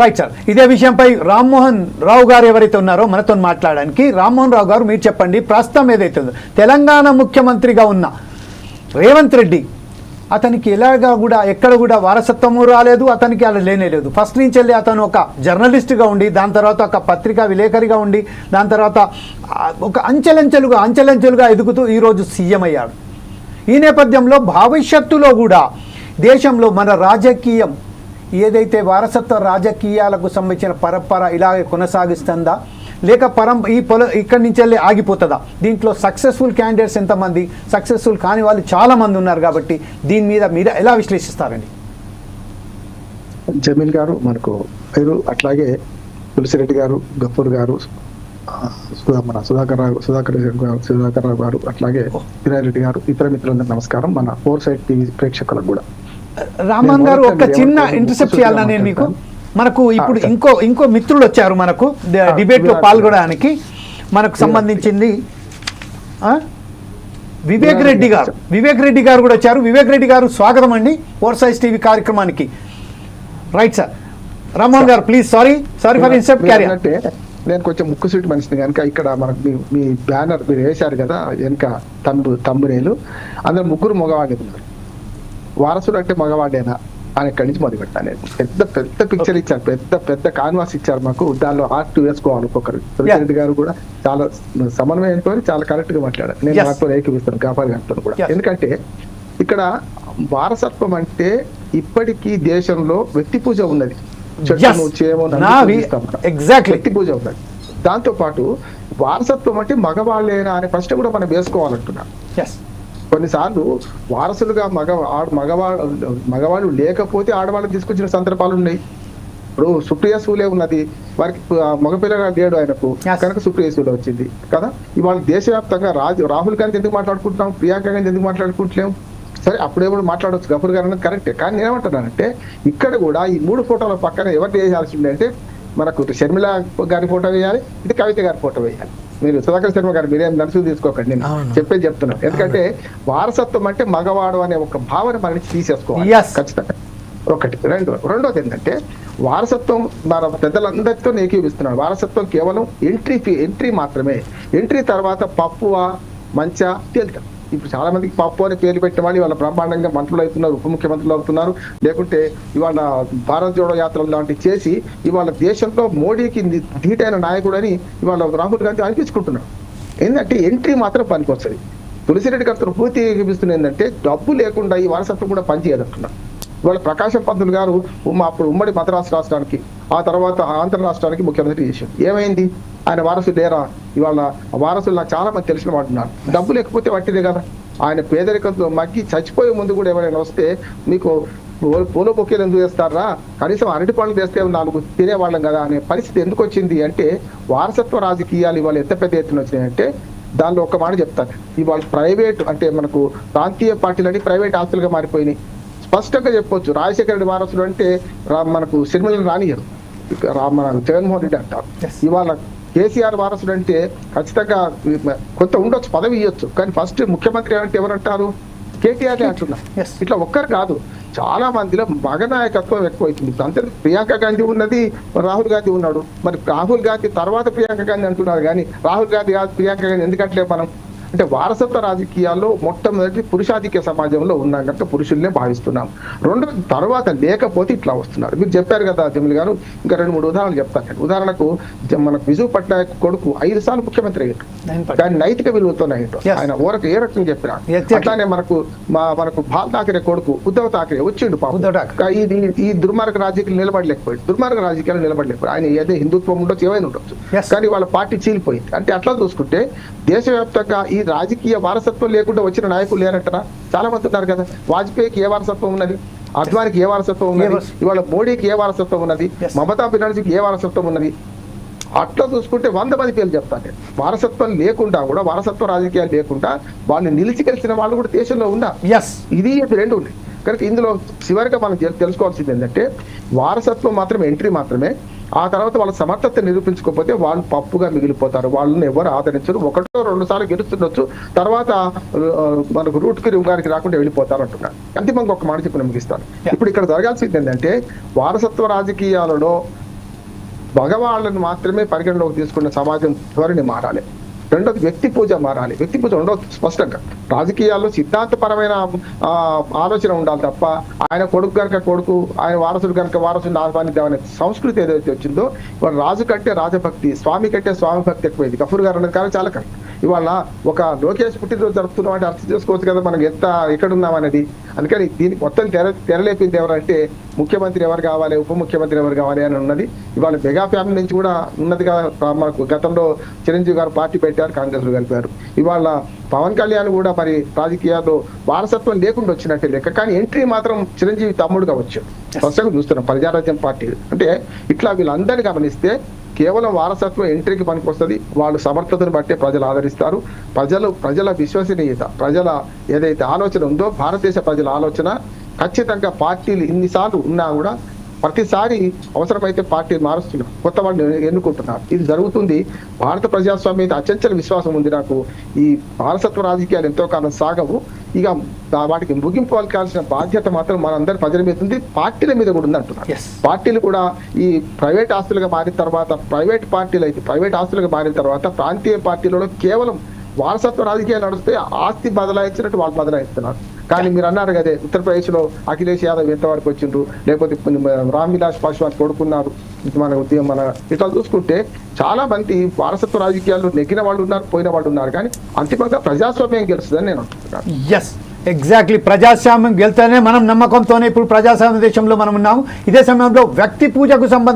Right sir ఇదే విషయంపై రామ్మోహన్ రావు గారు ఎవరైతే ఉన్నారో మనతో మాట్లాడడానికి రామ్మోహన్ రావు గారు మీరు చెప్పండి ప్రస్తుతం ఏదైతే ఉందో. తెలంగాణ ముఖ్యమంత్రిగా ఉన్న రేవంత్ రెడ్డి అతనికి ఎలాగా కూడా ఎక్కడ కూడా వారసత్వము రాలేదు అతనికి అలా లేనే లేదు. ఫస్ట్ నుంచి వెళ్ళి అతను ఒక జర్నలిస్ట్గా ఉండి దాని తర్వాత ఒక పత్రికా విలేకరిగా ఉండి దాని తర్వాత ఒక అంచెలంచెలుగా అంచెలంచెలుగా ఎదుగుతూ ఈరోజు సీఎం అయ్యాడు. ఈ నేపథ్యంలో భవిష్యత్తులో కూడా దేశంలో మన రాజకీయం ఏదైతే వారసత్వ రాజకీయాలకు సంబంధించిన పరంపర ఇలాగే కొనసాగిస్తుందా? లేక పరం ఈ పొల ఇక్కడి నుంచి వెళ్ళి ఆగిపోతుందా? దీంట్లో సక్సెస్ఫుల్ క్యాండిడేట్స్ ఎంతమంది? సక్సెస్ఫుల్ కాని వాళ్ళు చాలా మంది ఉన్నారు కాబట్టి దీని మీద మీరు ఎలా విశ్లేషిస్తారండి? జమీల్ గారు మనకు పేరు అట్లాగే తులసిరెడ్డి గారు గఫూర్ గారు మన సుధాకర్ రావు సుధాకర్ గారు సుధాకర్ రావు గారు అట్లాగే రెడ్డి గారు ఇతర మిత్రులందరూ నమస్కారం. మన ఫోర్ సైడ్ టీవీ ప్రేక్షకులకు కూడా. రామన్ గారు ఒక చిన్న నేను ఇంటర్సెప్ట్ చేయాలన్నా నేను మీకు. మనకు ఇప్పుడు. ఇంకో ఇంకో మిత్రుడు వచ్చారు మనకు. డిబేట్లో పాల్గొనడానికి మనకు సంబంధించింది ఆ? వివేక్ రెడ్డి గారు. వివేక్ రెడ్డి గారు కూడా వచ్చారు. వివేక్ రెడ్డి గారు స్వాగతం అండి ఫోర్ సైజ్ టీవీ కార్యక్రమానికి. Right sir. రామ్మోహన్ గారు please sorry sorry for incept carry నేను కొంచెం ముక్కు సీటు మనిషిని. కనుక ఇక్కడ మనకు మీ మీ బ్యానర్ మీరు వేశారు కదా వెనక తంబు తంబునేలు అందులో ముగ్గురు మగవాళ్ళు ఉన్నారు. వారసుడు అంటే మగవాడేనా? అని ఇక్కడి నుంచి మొదలు పెట్టాను నేను పెద్ద పెద్ద పిక్చర్ ఇచ్చారు పెద్ద పెద్ద కాన్వాస్ ఇచ్చారు మాకు. దానిలో ఆర్ట్ వేసుకోవాలి ఒక్కొక్కరు. రెడ్డి గారు కూడా చాలా సమన్వయంతో చాలా కరెక్ట్గా మాట్లాడారు. నేను. వాటితో ఏకీపిస్తాను కాపాడు గారితో కూడా. ఎందుకంటే ఇక్కడ వారసత్వం అంటే ఇప్పటికీ దేశంలో వ్యక్తి పూజ ఉన్నది. వ్యక్తి పూజ ఉన్నది. దాంతో పాటు వారసత్వం అంటే మగవాళ్ళేనా అనే ప్రశ్న కూడా మనం వేసుకోవాలంటున్నా. కొన్నిసార్లు వారసులుగా మగ మగవాళ్ళు మగవాళ్ళు లేకపోతే ఆడవాళ్ళని తీసుకొచ్చిన సందర్భాలు ఉన్నాయి. ఇప్పుడు సుప్రియ సూలే ఉన్నది. వారికి మగపిల్లగా లేడు ఆయనకు. కనుక సుప్రియ సూలే వచ్చింది. కదా? ఇవాళ దేశవ్యాప్తంగా రాజు రాహుల్ గాంధీ ఎందుకు మాట్లాడుకుంటున్నాం? ప్రియాంక గాంధీ ఎందుకు మాట్లాడుకుంటలేం? సరే అప్పుడేప్పుడు మాట్లాడవచ్చు గఫూర్ గారు అన్నది కరెక్టే. కానీ నేనేమంటున్నానంటే ఇక్కడ కూడా ఈ మూడు ఫోటోల పక్కన ఎవరు వేయాల్సింది అంటే మనకు షర్మిల గారి ఫోటో వేయాలి ఇది కవిత గారి ఫోటో వేయాలి. మీరు సుధాకర్ శర్మ గారు మీరేం నడుచు తీసుకోకండి. నేను. చెప్పేది చెప్తున్నాను ఎందుకంటే వారసత్వం అంటే మగవాడు అనే ఒక భావన మన నుంచి తీసేసుకోవాలి. ఖచ్చితంగా. ఒకటి. రెండు. రెండోది ఏంటంటే వారసత్వం మన పెద్దలందరితో ఏకీవిస్తున్నాడు వారసత్వం కేవలం ఎంట్రీ ఫీ ఎంట్రీ మాత్రమే. ఎంట్రీ తర్వాత పప్పువా మంచా తేలుతాం ఇప్పుడు చాలా మందికి పప్పు అని పేరు పెట్టిన వాళ్ళు ఇవాళ బ్రహ్మాండంగా మంత్రులు అవుతున్నారు ఉప ముఖ్యమంత్రులు అవుతున్నారు. లేకుంటే ఇవాళ భారత్ జోడో యాత్రలు లాంటివి చేసి ఇవాళ దేశంలో మోడీకి ధీటైన నాయకుడు అని ఇవాళ రాహుల్ గాంధీ అనిపించుకుంటున్నాడు. ఏంటంటే ఎంట్రీ మాత్రం పనికి వస్తుంది తులసిరెడ్డి గారితో పూర్తి చూపిస్తుంది ఏంటంటే డబ్బు లేకుండా ఈ వారసత్వం కూడా పనిచేయదంటున్నారు ఇవాళ ప్రకాశం పంతులు గారు అప్పుడు ఉమ్మడి మద్రాసు రాష్ట్రానికి ఆ తర్వాత ఆంధ్ర రాష్ట్రానికి ముఖ్యమంత్రి చేశారు. ఏమైంది? ఆయన వారసులు లేరా? ఇవాళ వారసులు నాకు చాలా మంది తెలిసిన వాడు ఉన్నారు. డబ్బు లేకపోతే వట్టిదే కదా. ఆయన పేదరికంతో మగ్గి చచ్చిపోయే ముందు కూడా ఎవరైనా వస్తే మీకు పూల- బొకేలు ఎందుకు చేస్తారా కనీసం అరటి పనులు చేస్తే నాలుగు తినేవాళ్ళం కదా అనే పరిస్థితి ఎందుకు వచ్చింది అంటే వారసత్వ రాజకీయాలు ఇవాళ ఎంత పెద్ద ఎత్తున వచ్చినాయంటే దానిలో ఒక మాట చెప్తాను. ఇవాళ ప్రైవేట్ అంటే మనకు ప్రాంతీయ పార్టీలని ప్రైవేట్ ఆస్తులుగా మారిపోయినాయి. స్పష్టంగా చెప్పొచ్చు. రాజశేఖర రెడ్డి వారసుడు అంటే మనకు సిరిమలను రానియరు మన జగన్మోహన్ రెడ్డి అంటారు. ఇవాళ కేసీఆర్ వారసుడు అంటే ఖచ్చితంగా కొంత ఉండొచ్చు పదవి ఇవ్వచ్చు కానీ ఫస్ట్ ముఖ్యమంత్రి అంటే ఎవరంటారు? కేటీఆర్ అంటున్నారు Yes. ఇట్లా ఒక్కరు కాదు. చాలా మందిలో మగ నాయకత్వం ఎక్కువైతుంది. అంతే ప్రియాంక గాంధీ ఉన్నది రాహుల్ గాంధీ ఉన్నాడు. మరి రాహుల్ గాంధీ తర్వాత ప్రియాంక గాంధీ అంటున్నారు. కానీ రాహుల్ గాంధీ కాదు ప్రియాంక గాంధీ ఎందుకంటే మనం అంటే వారసత్వ రాజకీయాల్లో మొట్టమొదటి పురుషాధిక్య సమాజంలో ఉన్నాం కనుక పురుషుల్నే భావిస్తున్నాం. రెండు తర్వాత లేకపోతే ఇట్లా వస్తున్నారు. మీరు చెప్పారు కదా జమిల్ గారు ఇంకా రెండు మూడు ఉదాహరణలు చెప్తాను. ఉదాహరణకు మనకు విజు పట్నాయక్ కొడుకు ఐదు సార్లు ముఖ్యమంత్రి అయ్యారు. కానీ నైతిక విలువతో అయ్యారు. ఆయన ఊరకు ఏ రకంగా చెప్పినా. అట్లానే మనకు మా మనకు బాల్ ఠాకరే కొడుకు ఉద్ధవ్ ఠాకరే వచ్చిండు ఇది ఈ దుర్మార్గ రాజకీయాలు నిలబడలేకపోయాడు. దుర్మార్గ రాజకీయాలు నిలబడలేకపోయాడు. ఆయన ఏదో హిందుత్వం ఉండొచ్చు ఏమైనా ఉండొచ్చు. కానీ వాళ్ళ పార్టీ చీలిపోయింది. అంటే అట్లా చూసుకుంటే దేశవ్యాప్తంగా ఈ రాజకీయ వారసత్వం లేకుండా వచ్చిన నాయకులు లేరంటారా చాలా మంది ఉన్నారు కదా. వాజ్పేయికి ఏ వారసత్వం ఉన్నది? అద్వానికి ఏ వారసత్వం ఉన్నది? ఇవాళ మోడీకి ఏ వారసత్వం ఉన్నది. మమతా బెనర్జీకి ఏ వారసత్వం ఉన్నది? అట్లా చూసుకుంటే వంద మంది పేర్లు చెప్తాను వారసత్వం లేకుండా కూడా వారసత్వ రాజకీయాలు లేకుండా వాళ్ళు నిలిచి గెలిచిన వాళ్ళు కూడా దేశంలో ఎస్ ఇది రెండు ఉన్నాయి. కనుక ఇందులో చివరిగా మనం తెల్- తెలుసుకోవాల్సింది ఏంటంటే వారసత్వం మాత్రమే ఎంట్రీ మాత్రమే. ఆ తర్వాత వాళ్ళ సమర్థత నిరూపించుకోకపోతే వాళ్ళు పప్పుగా మిగిలిపోతారు. వాళ్ళని ఎవరు ఆదరించరు. ఒకటో రెండు సార్లు గెలుస్తుండొచ్చు. తర్వాత మనకు రూట్కి గారికి రాకుండా వెళ్ళిపోతారు అంటున్నారు. అంతిమంగా ఒక మాట చెప్పి ముగిస్తాను. ఇప్పుడు ఇక్కడ జరగాల్సింది ఏంటంటే వారసత్వ రాజకీయాలలో మగవాళ్ళని మాత్రమే పరిగణలోకి తీసుకున్న సమాజం ధోరణి మారాలి. రెండోది వ్యక్తి పూజ మారాలి. వ్యక్తి పూజ ఉండదు స్పష్టంగా రాజకీయాల్లో సిద్ధాంతపరమైన ఆలోచన ఉండాలి తప్ప ఆయన కొడుకు కనుక కొడుకు ఆయన వారసుడు కనుక వారసుని ఆహ్వానిద్దామనే సంస్కృతి ఏదైతే వచ్చిందో రాజు కంటే రాజభక్తి స్వామి కంటే స్వామి భక్తి ఎక్కువైంది. గఫూర్ గారు అన్నది కానీ చాలా కరెక్ట్. ఇవాళ ఒక లోకేష్ పుట్టినరోజు జరుపుతున్నాం అంటే అర్థం చేసుకోవచ్చు కదా మనం ఎంత ఎక్కడున్నాం అనేది. అందుకని దీనికి మొత్తం తెర తెరలేపింది ఎవరంటే ముఖ్యమంత్రి ఎవరు కావాలి ఉప ముఖ్యమంత్రి ఎవరు కావాలి అని ఉన్నది. ఇవాళ మెగా ఫ్యామిలీ నుంచి కూడా ఉన్నదిగా మనకు గతంలో చిరంజీవి గారు పార్టీ పెట్టారు కాంగ్రెస్లో కలిపారు. ఇవాళ పవన్ కళ్యాణ్ కూడా మరి రాజకీయాల్లో వారసత్వం లేకుండా వచ్చినట్టే లెక్క. కానీ ఎంట్రీ మాత్రం చిరంజీవి తమ్ముడుగా వచ్చాడు స్పష్టంగా చూస్తున్నాం ప్రజారాజ్యం పార్టీ. అంటే ఇట్లా వీళ్ళందరినీ గమనిస్తే కేవలం వారసత్వం ఎంట్రీకి పనికొస్తుంది. వాళ్ళు సమర్థతను బట్టే ప్రజలు ఆదరిస్తారు. ప్రజలు ప్రజల విశ్వసనీయత ప్రజల ఏదైతే ఆలోచన ఉందో భారతదేశ ప్రజల ఆలోచన ఖచ్చితంగా పార్టీలు ఇన్నిసార్లు ఉన్నా కూడా ప్రతిసారి అవసరమైతే పార్టీ మారుస్తున్నారు కొత్త వాళ్ళని ఎన్నుకుంటున్నారు. ఇది జరుగుతుంది. భారత ప్రజాస్వామ్యం మీద అచంచల విశ్వాసం ఉంది నాకు. ఈ వారసత్వ రాజకీయాలు ఎంతో కాలం సాగవు. ఇక వాటికి ముగింపు పలకాల్సిన బాధ్యత మాత్రం మనందరి ప్రజల మీద ఉంది. పార్టీల మీద కూడా ఉంది అంటున్నారు. పార్టీలు కూడా ఈ ప్రైవేట్ ఆస్తులుగా మారిన తర్వాత ప్రైవేట్ పార్టీలు అయితే ప్రైవేట్ ఆస్తులుగా మారిన తర్వాత ప్రాంతీయ పార్టీలలో కేవలం వారసత్వ రాజకీయాలు నడిస్తే ఆస్తి బదలాయించినట్టు వాళ్ళు బదలాయిస్తున్నారు. కానీ మీరు అన్నారు కదే ఉత్తరప్రదేశ్లో అఖిలేష్ యాదవ్ ఎంతవరకు వచ్చిండ్రు? లేకపోతే రామ్ విలాస్ పాశ్వాన్ కొడుకున్నారు మన ఉద్యమం మన ఇట్లా చూసుకుంటే చాలా మంది వారసత్వ రాజకీయాల్లో నెగ్గిన వాళ్ళు ఉన్నారు పోయిన వాళ్ళు ఉన్నారు కానీ అంతిమంగా ప్రజాస్వామ్యం గెలుస్తుందని నేను ఎస్ ఎగ్జాక్ట్లీ ప్రజాస్వామ్యం గెలుతేనే మనం నమ్మకంతోనే ఇప్పుడు ప్రజాస్వామ్య దేశంలో మనం ఉన్నాము. ఇదే సమయంలో వ్యక్తి పూజకు సంబంధించి